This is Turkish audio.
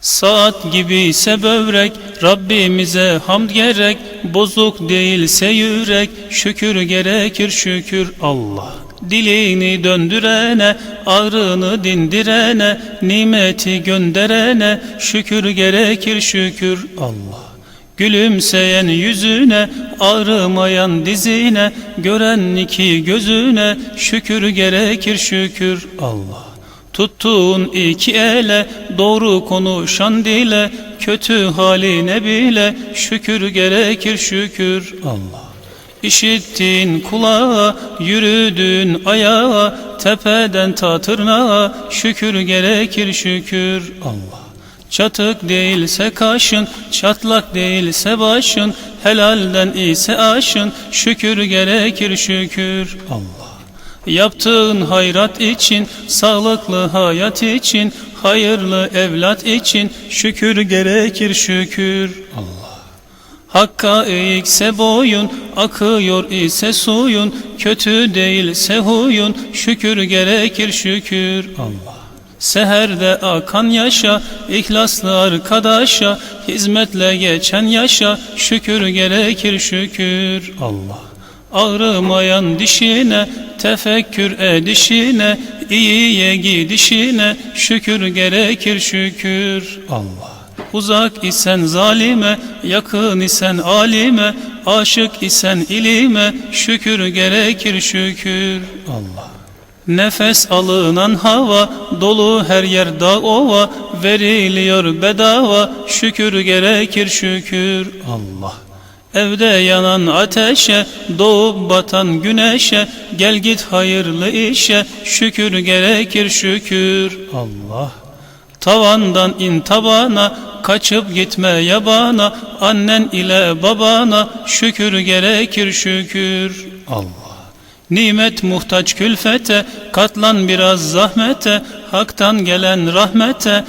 Saat gibi ise bövrek Rabbimize hamd gerek. Bozuk değilse yürek Şükür gerekir şükür Allah. Dilini döndürene Ağrını dindirene Nimeti gönderene Şükür gerekir şükür Allah. Gülümseyen yüzüne, ağrımayan dizine, gören iki gözüne, şükür gerekir şükür Allah. Tuttuğun iki ele, doğru konuşan dile, kötü haline bile, şükür gerekir şükür Allah. İşittiğin kulağa, yürüdüğün ayağa, tepeden ta tırnağa, şükür gerekir şükür Allah. Çatık değilse kaşın, çatlak değilse başın, helalden ise aşın, şükür gerekir şükür Allah. Yaptığın hayrat için, sağlıklı hayat için, hayırlı evlat için, şükür gerekir şükür Allah. Hakka eğikse boyun, akıyor ise suyun, kötü değilse huyun, şükür gerekir şükür Allah. Seherde akan yaşa, ihlaslı arkadaşa, hizmetle geçen yaşa, şükür gerekir şükür Allah. Ağrımayan dişine, tefekkür edişine, iyiye gidişine, şükür gerekir şükür Allah. Uzak isen zalime, yakın isen alime, aşık isen ilime, şükür gerekir şükür Allah. Nefes alınan hava, dolu her yer dağ ova, veriliyor bedava, şükür gerekir şükür Allah. Evde yanan ateşe, doğup batan güneşe, gel git hayırlı işe, şükür gerekir şükür Allah. Tavandan in tabana, kaçıp gitme yabana, annen ile babana, şükür gerekir şükür Allah. Nimet muhtaç külfete, katlan biraz zahmete, haktan gelen rahmete,